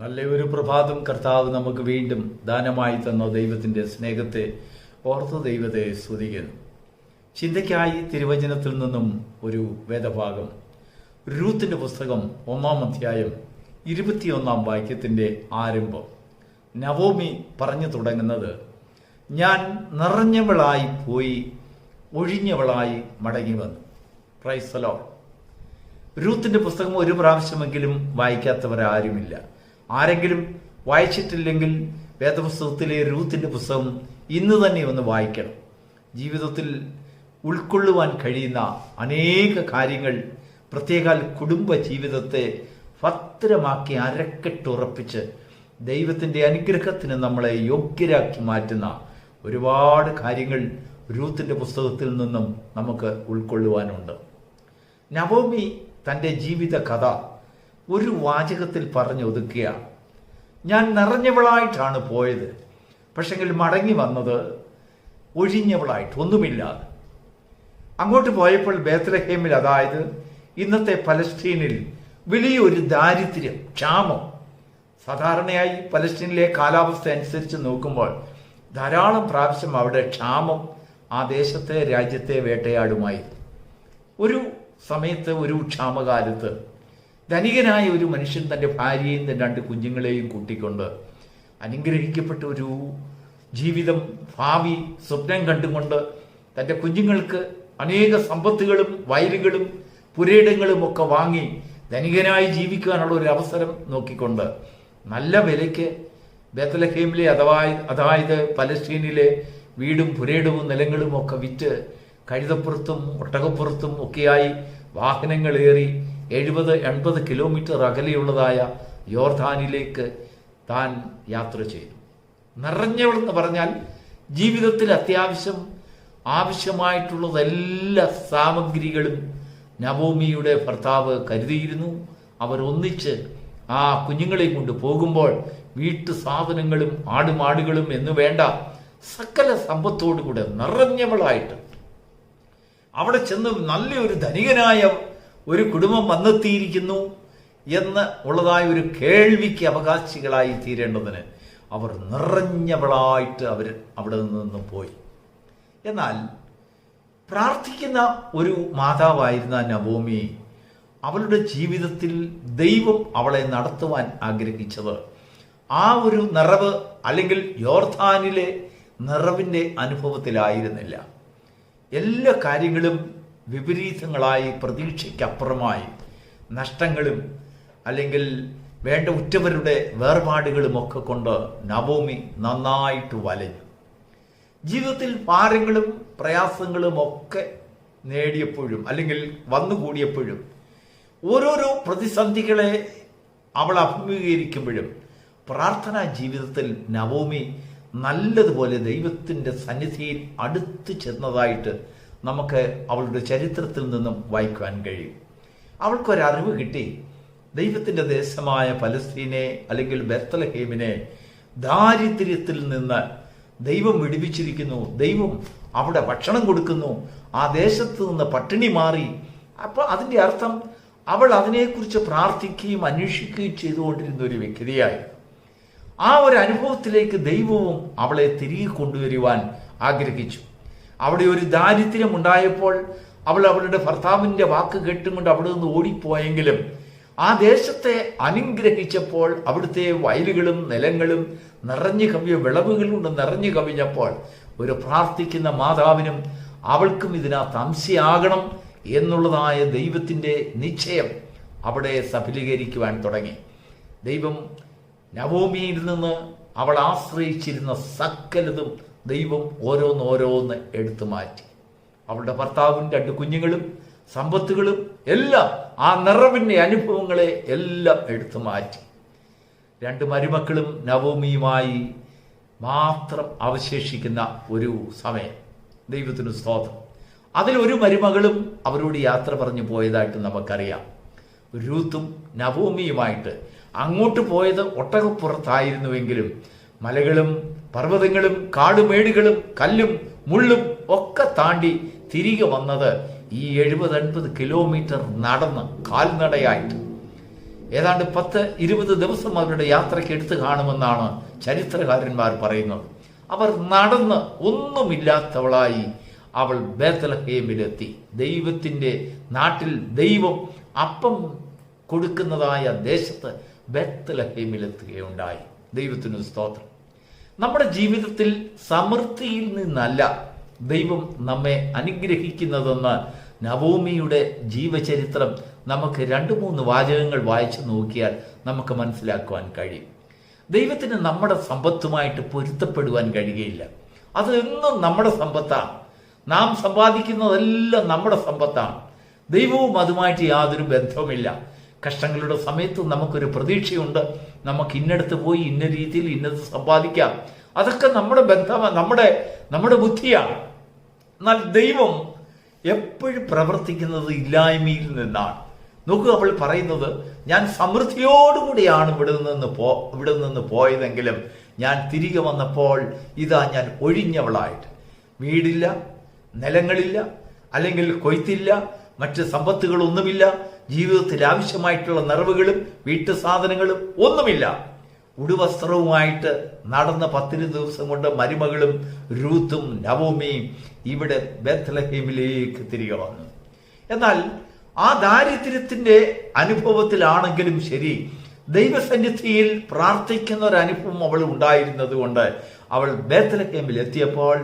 നല്ല ഒരു പ്രഭാതം കർത്താവ് നമുക്ക് വീണ്ടും ദാനമായി തന്ന. ദൈവത്തിന്റെ സ്നേഹത്തെ ഓർത്ത ദൈവത്തെ സ്തുതിക്കുന്നു. ചിന്തയ്ക്കായി തിരുവചനത്തിൽ നിന്നും ഒരു വേദഭാഗം. രൂത്തിന്റെ പുസ്തകം ഒന്നാം അധ്യായം ഇരുപത്തിയൊന്നാം വാക്യത്തിന്റെ ആരംഭം. നവോമി പറഞ്ഞു തുടങ്ങുന്നത് ഞാൻ നിറഞ്ഞവളായി പോയി ഒഴിഞ്ഞവളായി മടങ്ങി വന്നു. പ്രൈസലോ രൂത്തിന്റെ പുസ്തകം ഒരു പ്രാവശ്യമെങ്കിലും വായിക്കാത്തവരാരുമില്ല. ആരെങ്കിലും വായിച്ചിട്ടില്ലെങ്കിൽ വേദപുസ്തകത്തിലെ രൂത്തിന്റെ പുസ്തകം ഇന്ന് തന്നെ ഒന്ന് വായിക്കണം. ജീവിതത്തിൽ ഉൾക്കൊള്ളുവാൻ കഴിയുന്ന അനേക കാര്യങ്ങൾ പ്രത്യേകാൽ കുടുംബ ജീവിതത്തെ ഭദ്രമാക്കി അരക്കെട്ടുറപ്പിച്ച് ദൈവത്തിന്റെ അനുഗ്രഹത്തിന് നമ്മളെ യോഗ്യരാക്കി മാറ്റുന്ന ഒരുപാട് കാര്യങ്ങൾ രൂത്തിന്റെ പുസ്തകത്തിൽ നിന്നും നമുക്ക് ഉൾക്കൊള്ളുവാനുണ്ട്. നവോമി തന്റെ ജീവിത കഥ ഒരു വാചകത്തിൽ പറഞ്ഞൊതുക്കുകയാണ് ഞാൻ നിറഞ്ഞവളായിട്ടാണ് പോയത്. പക്ഷെങ്കിൽ മടങ്ങി വന്നത് ഒഴിഞ്ഞവളായിട്ട് ഒന്നുമില്ലാതെ അങ്ങോട്ട് പോയപ്പോൾ ബേത്തലഹേമിൽ അതായത് ഇന്നത്തെ പലസ്തീനിൽ വലിയൊരു ദാരിദ്ര്യം ക്ഷാമം. സാധാരണയായി പലസ്തീനിലെ കാലാവസ്ഥ അനുസരിച്ച് നോക്കുമ്പോൾ ധാരാളം പ്രാവശ്യം അവിടെ ക്ഷാമം ആ ദേശത്തെ രാജ്യത്തെ വേട്ടയാടുമായി. ഒരു സമയത്ത് ഒരു ക്ഷാമകാലത്ത് ധനികനായ ഒരു മനുഷ്യൻ തന്റെ ഭാര്യയും തന്റെ രണ്ട് കുഞ്ഞുങ്ങളെയും കൂട്ടിക്കൊണ്ട് അനുഗ്രഹിക്കപ്പെട്ട ഒരു ജീവിതം ഭാവി സ്വപ്നം കണ്ടുകൊണ്ട് തന്റെ കുഞ്ഞുങ്ങൾക്ക് അനേക സമ്പത്തുകളും വയലുകളും പുരയിടങ്ങളും ഒക്കെ വാങ്ങി ധനികനായി ജീവിക്കാനുള്ള ഒരു അവസരം നോക്കിക്കൊണ്ട് നല്ല വിലയ്ക്ക് ബേത്തലഹേമിലെ അഥവാ അതായത് പലസ്തീനിലെ വീടും പുരയിടവും നിലങ്ങളും ഒക്കെ വിറ്റ് കഴുതപ്പുറത്തും ഒട്ടകപ്പുറത്തും ഒക്കെയായി വാഹനങ്ങളേറി എഴുപത് എൺപത് കിലോമീറ്റർ അകലെയുള്ളതായ യോർധാനിലേക്ക് താൻ യാത്ര ചെയ്തു. നിറഞ്ഞവളെന്ന് പറഞ്ഞാൽ ജീവിതത്തിൽ അത്യാവശ്യം ആവശ്യമായിട്ടുള്ളതെല്ലാ സാമഗ്രികളും നവോമിയുടെ ഭർത്താവ് കരുതിയിരുന്നു. അവരൊന്നിച്ച് ആ കുഞ്ഞുങ്ങളെ കൊണ്ട് പോകുമ്പോൾ വീട്ടു സാധനങ്ങളും ആടുമാടുകളും എന്ന് വേണ്ട സകല സമ്പത്തോടുകൂടെ നിറഞ്ഞവളായിട്ട്. അവിടെ ചെന്ന് നല്ലൊരു ധനികനായ ഒരു കുടുംബം വന്നെത്തിയിരിക്കുന്നു എന്ന് ഉള്ളതായ ഒരു കേൾവിക്ക് അവകാശികളായി തീരേണ്ടതിന് അവർ നിറഞ്ഞവളായിട്ട് അവർ അവിടെ നിന്ന് പോയി. എന്നാൽ പ്രാർത്ഥിക്കുന്ന ഒരു മാതാവായിരുന്ന നവോമി അവളുടെ ജീവിതത്തിൽ ദൈവം അവളെ നടത്തുവാൻ ആഗ്രഹിച്ചത്. ആ ഒരു നിറവ് അല്ലെങ്കിൽ യോർധാനിലെ നിറവിന്റെ അനുഭവത്തിലായിരുന്നില്ല. എല്ലാ കാര്യങ്ങളും വിപരീതങ്ങളായി പ്രതീക്ഷയ്ക്കപ്പുറമായി നഷ്ടങ്ങളും അല്ലെങ്കിൽ വേണ്ട ഉറ്റവരുടെ വേർപാടുകളും ഒക്കെ കൊണ്ട് നവോമി നന്നായിട്ട് വലഞ്ഞു. ജീവിതത്തിൽ ഭാരങ്ങളും പ്രയാസങ്ങളും ഒക്കെ നേടിയപ്പോഴും അല്ലെങ്കിൽ വന്നുകൂടിയപ്പോഴും ഓരോരോ പ്രതിസന്ധികളെ അവൾ അഭിമുഖീകരിക്കുമ്പോഴും പ്രാർത്ഥനാ ജീവിതത്തിൽ നവോമി നല്ലതുപോലെ ദൈവത്തിന്റെ സന്നിധിയിൽ അടുത്തു ചെന്നതായിട്ട് നമുക്ക് അവളുടെ ചരിത്രത്തിൽ നിന്നും വായിക്കുവാൻ കഴിയും. അവൾക്കൊരറിവ് കിട്ടി. ദൈവത്തിന്റെ ദേശമായ പലസ്തീനെ അല്ലെങ്കിൽ ബെത്തലഹേമിനെ ദാരിദ്ര്യത്തിൽ നിന്ന് ദൈവം വിടിവിച്ചിരിക്കുന്നു. ദൈവം അവിടെ ഭക്ഷണം കൊടുക്കുന്നു. ആ ദേശത്ത് നിന്ന് പട്ടിണി മാറി. അപ്പോൾ അതിന്റെ അർത്ഥം അവൾ അതിനെക്കുറിച്ച് പ്രാർത്ഥിക്കുകയും അന്വേഷിക്കുകയും ചെയ്തുകൊണ്ടിരുന്ന ഒരു വ്യക്തിയായി. ആ ഒരു അനുഭവത്തിലേക്ക് ദൈവവും അവളെ തിരികെ കൊണ്ടുവരുവാൻ ആഗ്രഹിച്ചു. അവിടെ ഒരു ദാരിദ്ര്യം ഉണ്ടായപ്പോൾ അവൾ അവളുടെ ഭർത്താവിന്റെ വാക്ക് കേട്ടുകൊണ്ട് അവിടെ നിന്ന് ഓടിപ്പോയെങ്കിലും ആ ദേശത്തെ അനുഗ്രഹിച്ചപ്പോൾ അവിടുത്തെ വയലുകളും നിലങ്ങളും നിറഞ്ഞു കവിയ വിളവുകളും കൊണ്ട് നിറഞ്ഞു കവിഞ്ഞപ്പോൾ ഒരു പ്രാർത്ഥിക്കുന്ന മാതാവിനും അവൾക്കും ഇതിനകത്ത് അംശയാകണം എന്നുള്ളതായ ദൈവത്തിന്റെ നിശ്ചയം അവിടെ സഫലീകരിക്കുവാൻ തുടങ്ങി. ദൈവം നവോമിയിൽ നിന്ന് അവൾ ആശ്രയിച്ചിരുന്ന സകലതും ദൈവം ഓരോന്നോരോന്ന് എടുത്തു മാറ്റി. അവളുടെ ഭർത്താവും രണ്ട് കുഞ്ഞുങ്ങളും സമ്പത്തുകളും എല്ലാം ആ നിറവിന്റെ അനുഭവങ്ങളെ എല്ലാം എടുത്തു മാറ്റി. രണ്ട് മരുമക്കളും നവോമിയുമായി മാത്രം അവശേഷിക്കുന്ന ഒരു സമയം. ദൈവത്തിനു സ്തോത്രം. അതിലൊരു മരുമകളും അവരോട് യാത്ര പറഞ്ഞു പോയതായിട്ട് നമുക്കറിയാം. രൂത്തും നവോമിയുമായിട്ട് അങ്ങോട്ട് പോയത് ഒട്ടകപ്പുറത്തായിരുന്നുവെങ്കിലും മലകളും പർവതങ്ങളും കാടുമേടുകളും കല്ലും മുള്ളും ഒക്കെ താണ്ടി തിരികെ വന്നത് ഈ എഴുപത് അൻപത് കിലോമീറ്റർ നടന്ന് കാൽനടയായിട്ട്. ഏതാണ്ട് പത്ത് ഇരുപത് ദിവസം അവരുടെ യാത്രയ്ക്ക് എടുത്തു കാണുമെന്നാണ് ചരിത്രകാരന്മാർ പറയുന്നത്. അവർ നടന്ന് ഒന്നുമില്ലാത്തവളായി അവൾ ബേത്തലഹേമിലെത്തി. ദൈവത്തിന്റെ നാട്ടിൽ ദൈവം അപ്പം കൊടുക്കുന്നതായ ദേശത്ത് ബേത്തലഹേമിലെത്തുകയുണ്ടായി. ദൈവത്തിനൊരു സ്തോത്രം. നമ്മുടെ ജീവിതത്തിൽ സമൃദ്ധിയിൽ നിന്നല്ല ദൈവം നമ്മെ അനുഗ്രഹിക്കുന്നതെന്ന് നവോമിയുടെ ജീവചരിത്രം നമുക്ക് രണ്ട് മൂന്ന് വാചകങ്ങൾ വായിച്ചു നോക്കിയാൽ നമുക്ക് മനസ്സിലാക്കുവാൻ കഴിയും. ദൈവത്തിന് നമ്മുടെ സമ്പത്തുമായിട്ട് പൊരുത്തപ്പെടുവാൻ കഴിയുകയില്ല. അതെന്നും നമ്മുടെ സമ്പത്താണ്. നാം സമ്പാദിക്കുന്നതെല്ലാം നമ്മുടെ സമ്പത്താണ്. ദൈവവും അതുമായിട്ട് യാതൊരു ബന്ധവുമില്ല. കഷ്ടങ്ങളുടെ സമയത്ത് നമുക്കൊരു പ്രതീക്ഷയുണ്ട്. നമുക്ക് ഇന്നടത്ത് പോയി ഇന്ന രീതിയിൽ ഇന്നത് സമ്പാദിക്കാം. അതൊക്കെ നമ്മുടെ ബന്ധമാണ് നമ്മുടെ നമ്മുടെ ബുദ്ധിയാണ് എന്നാൽ ദൈവം എപ്പോഴും പ്രവർത്തിക്കുന്നത് ഇല്ലായ്മയിൽ നിന്നാണ്. നോക്കുക അവൾ പറയുന്നത് ഞാൻ സമൃദ്ധിയോടുകൂടിയാണ് ഇവിടെ നിന്ന് പോ ഇവിടെ നിന്ന് പോയതെങ്കിലും ഞാൻ തിരികെ വന്നപ്പോൾ ഇതാ ഞാൻ ഒഴിഞ്ഞവളായിട്ട്. വീടില്ല നിലങ്ങളില്ല അല്ലെങ്കിൽ കൊയ്ത്തില്ല മറ്റ് സമ്പത്തുകളൊന്നുമില്ല ജീവിതത്തിൽ ആവശ്യമായിട്ടുള്ള നിറവുകളും വീട്ടു സാധനങ്ങളും ഒന്നുമില്ല. ഉടുവസ്ത്രവുമായിട്ട് നടന്ന പത്തിന് ദിവസം കൊണ്ട് മരുമകളും രൂത്തും നവോമിയും ഇവിടെ ബേത്തലഹേമിലേക്ക് തിരികെ വന്നു. എന്നാൽ ആ ദാരിദ്ര്യത്തിന്റെ അനുഭവത്തിലാണെങ്കിലും ശരി ദൈവസന്നിധിയിൽ പ്രാർത്ഥിക്കുന്ന ഒരു അനുഭവം അവൾ ഉണ്ടായിരുന്നത് കൊണ്ട് അവൾ ബേത്തലഹേമിൽ എത്തിയപ്പോൾ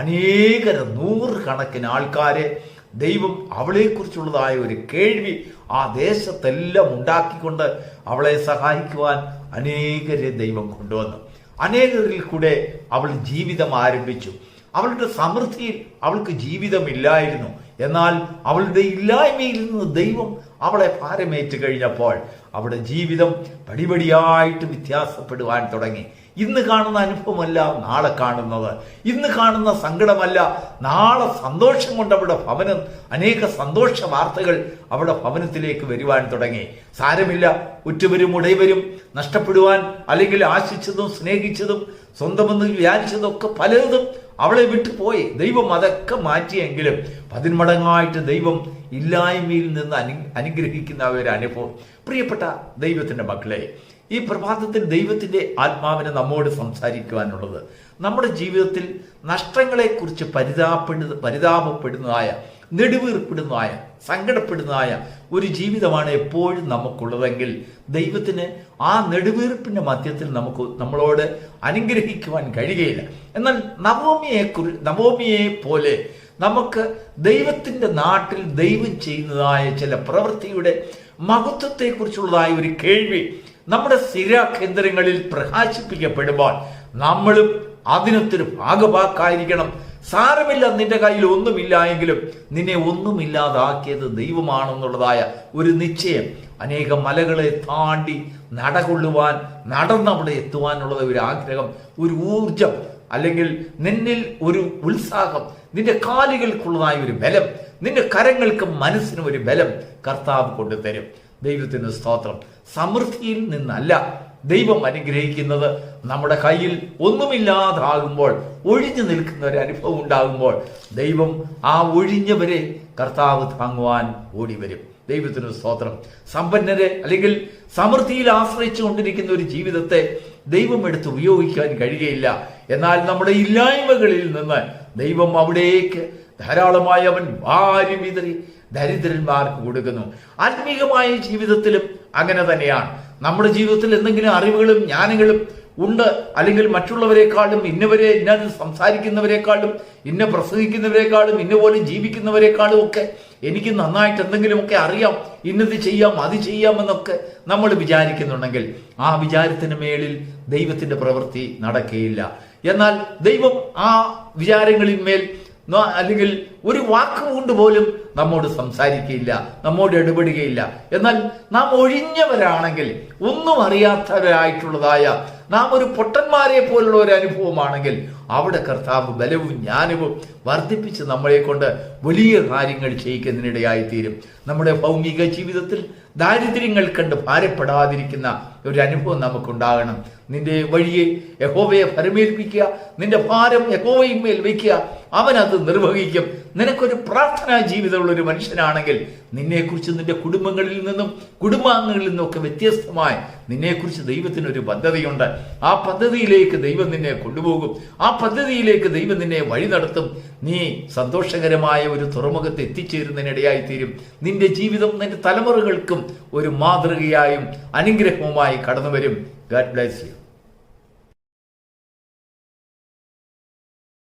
അനേകര നൂറുകണക്കിന് ആൾക്കാരെ ദൈവം അവളെക്കുറിച്ചുള്ളതായ ഒരു കേൾവി ആ ദേശത്തെല്ലാം ഉണ്ടാക്കിക്കൊണ്ട് അവളെ സഹായിക്കുവാൻ അനേകരെ ദൈവം കൊണ്ടുവന്നു. അനേകരിൽ കൂടെ അവൾ ജീവിതം ആരംഭിച്ചു. അവളുടെ സമൃദ്ധിയിൽ അവൾക്ക് ജീവിതമില്ലായിരുന്നു. എന്നാൽ അവളുടെ ഇല്ലായ്മയിൽ നിന്ന് ദൈവം അവളെ ഭാരമേറ്റ് കഴിഞ്ഞപ്പോൾ അവളുടെ ജീവിതം പടിപടിയായിട്ട് വ്യത്യാസപ്പെടുവാൻ തുടങ്ങി. ഇന്ന് കാണുന്ന അനുഭവമല്ല നാളെ കാണുന്നത്. ഇന്ന് കാണുന്ന സങ്കടമല്ല നാളെ സന്തോഷം കൊണ്ട് അവിടെ ഭവനം അനേക സന്തോഷ വാർത്തകൾ അവിടെ ഭവനത്തിലേക്ക് വരുവാൻ തുടങ്ങി. സാരമില്ല ഉറ്റുവരും ഉടയവരും നഷ്ടപ്പെടുവാൻ അല്ലെങ്കിൽ ആശിച്ചതും സ്നേഹിച്ചതും സ്വന്തമെന്ന് വിചാരിച്ചതും ഒക്കെ പലതും അവളെ വിട്ടുപോയി ദൈവം അതൊക്കെ മാറ്റിയെങ്കിലും പതിന്മടങ്ങായിട്ട് ദൈവം ഇല്ലായ്മയിൽ നിന്ന് അനു അനുഗ്രഹിക്കുന്ന ഒരു അനുഭവം. പ്രിയപ്പെട്ട ദൈവത്തിന്റെ മക്കളെ ഈ പ്രഭാതത്തിൽ ദൈവത്തിന്റെ ആത്മാവിനെ നമ്മോട് സംസാരിക്കുവാനുള്ളത്. നമ്മുടെ ജീവിതത്തിൽ നഷ്ടങ്ങളെക്കുറിച്ച് പരിതാപപ്പെടുന്ന പരിതാപപ്പെടുന്നതായ നെടുവീർപ്പെടുന്നതായ സങ്കടപ്പെടുന്നതായ ഒരു ജീവിതമാണ് എപ്പോഴും നമുക്കുള്ളതെങ്കിൽ ദൈവത്തിന് ആ നെടുവീർപ്പിന്റെ മധ്യത്തിൽ നമുക്ക് നമ്മളോട് അനുഗ്രഹിക്കുവാൻ കഴിയുകയില്ല. എന്നാൽ നവോമിയെ കുറി നവോമിയെ പോലെ നമുക്ക് ദൈവത്തിന്റെ നാട്ടിൽ ദൈവം ചെയ്യുന്നതായ ചില പ്രവൃത്തിയുടെ മഹത്വത്തെക്കുറിച്ചുള്ളതായ ഒരു കേൾവി നമ്മുടെ സ്ഥിര കേന്ദ്രങ്ങളിൽ പ്രകാശിപ്പിക്കപ്പെടുമ്പോൾ നമ്മളും അതിനൊത്തൊരു ഭാഗഭാക്കായിരിക്കണം സാരമില്ല നിന്റെ കയ്യിൽ ഒന്നുമില്ല എങ്കിലും നിന്നെ ഒന്നുമില്ലാതാക്കിയത് ദൈവമാണെന്നുള്ളതായ ഒരു നിശ്ചയം അനേക മലകളെ താണ്ടി നടകൊള്ളുവാൻ നടന്നവിടെ എത്തുവാനുള്ള ഒരു ആഗ്രഹം ഒരു ഊർജം അല്ലെങ്കിൽ നിന്നിൽ ഒരു ഉത്സാഹം നിന്റെ കാലുകൾക്കുള്ളതായ ഒരു ബലം നിന്റെ കരങ്ങൾക്കും മനസ്സിനും ഒരു ബലം കർത്താവ് കൊണ്ടുതരും. ദൈവത്തിന് സ്തോത്രം. സമൃദ്ധിയിൽ നിന്നല്ല ദൈവം അനുഗ്രഹിക്കുന്നത്. നമ്മുടെ കയ്യിൽ ഒന്നുമില്ലാതാകുമ്പോൾ ഒഴിഞ്ഞു നിൽക്കുന്ന ഒരു അനുഭവം ഉണ്ടാകുമ്പോൾ ദൈവം ആ ഒഴിഞ്ഞവരെ കർത്താവ് താങ്ങുവാൻ ഓടി വരും. ദൈവത്തിന് സ്തോത്രം. സമ്പന്നരെ അല്ലെങ്കിൽ സമൃദ്ധിയിൽ ആശ്രയിച്ചു കൊണ്ടിരിക്കുന്ന ഒരു ജീവിതത്തെ ദൈവം എടുത്ത് ഉപയോഗിക്കാൻ കഴിയുകയില്ല. എന്നാൽ നമ്മുടെ ഇല്ലായ്മകളിൽ നിന്ന് ദൈവം അവിടേക്ക് ധാരാളമായി അവൻ ഭാര്യ വിതറി ദരിദ്രന്മാർക്ക് കൊടുക്കുന്നു ആത്മീകമായ ജീവിതത്തിലും അങ്ങനെ തന്നെയാണ്. നമ്മുടെ ജീവിതത്തിൽ എന്തെങ്കിലും അറിവുകളും ജ്ഞാനങ്ങളും ഉണ്ട്. അല്ലെങ്കിൽ മറ്റുള്ളവരെക്കാളും ഇന്നവരെ ഇന്നത് സംസാരിക്കുന്നവരെക്കാളും ഇന്ന പ്രസംഗിക്കുന്നവരെക്കാളും ഇന്ന പോലെ ജീവിക്കുന്നവരെക്കാളും ഒക്കെ എനിക്ക് നന്നായിട്ട് എന്തെങ്കിലുമൊക്കെ അറിയാം. ഇന്നത് ചെയ്യാം അത് ചെയ്യാമെന്നൊക്കെ നമ്മൾ വിചാരിക്കുന്നുണ്ടെങ്കിൽ ആ വിചാരത്തിന് മേളിൽ ദൈവത്തിന്റെ പ്രവൃത്തി നടക്കുകയില്ല എന്നാൽ ദൈവം ആ വിചാരങ്ങളിന്മേൽ അല്ലെങ്കിൽ ഒരു വാക്ക് കൊണ്ട് പോലും നമ്മോട് സംസാരിക്കുകയില്ല നമ്മോട് ഇടപെടുകയില്ല. എന്നാൽ നാം ഒഴിഞ്ഞവരാണെങ്കിൽ ഒന്നും അറിയാത്തവരായിട്ടുള്ളതായ നാം ഒരു പൊട്ടന്മാരെ പോലുള്ള ഒരു അനുഭവമാണെങ്കിൽ അവിടെ കർത്താവ് ബലവും ജ്ഞാനവും വർദ്ധിപ്പിച്ച് നമ്മളെ കൊണ്ട് വലിയ കാര്യങ്ങൾ ചെയ്യിക്കുന്നതിനിടയായി തീരും നമ്മുടെ ഭൗമിക ജീവിതത്തിൽ ദാരിദ്ര്യങ്ങൾ കണ്ട് ഭാരപ്പെടാതിരിക്കുന്ന ഒരു അനുഭവം നമുക്കുണ്ടാകണം. നിന്റെ വഴിയെ യഹോവയെ ഭരമേൽപ്പിക്കുക നിന്റെ ഭാരം യഹോവയും മേൽ വയ്ക്കുക അവൻ അത് നിർവഹിക്കും. നിനക്കൊരു പ്രാർത്ഥനാ ജീവിതമുള്ള ഒരു മനുഷ്യനാണെങ്കിൽ നിന്നെക്കുറിച്ച് നിന്റെ കുടുംബങ്ങളിൽ നിന്നും കുടുംബാംഗങ്ങളിൽ നിന്നൊക്കെ വ്യത്യസ്തമായി നിന്നെക്കുറിച്ച് ദൈവത്തിനൊരു പദ്ധതിയുണ്ട്. ആ പദ്ധതിയിലേക്ക് ദൈവം നിന്നെ കൊണ്ടുപോകും. ആ പദ്ധതിയിലേക്ക് ദൈവം നിന്നെ വഴി നടത്തും. നീ സന്തോഷകരമായ ഒരു തുറമുഖത്ത് എത്തിച്ചേരുന്നതിനിടയായി തീരും നിന്റെ ജീവിതം നിന്റെ തലമുറകൾക്കും ഒരു മാതൃകയായും അനുഗ്രഹവുമായി കടന്നു വരും ഗാഡ് ബ്ലസ് യു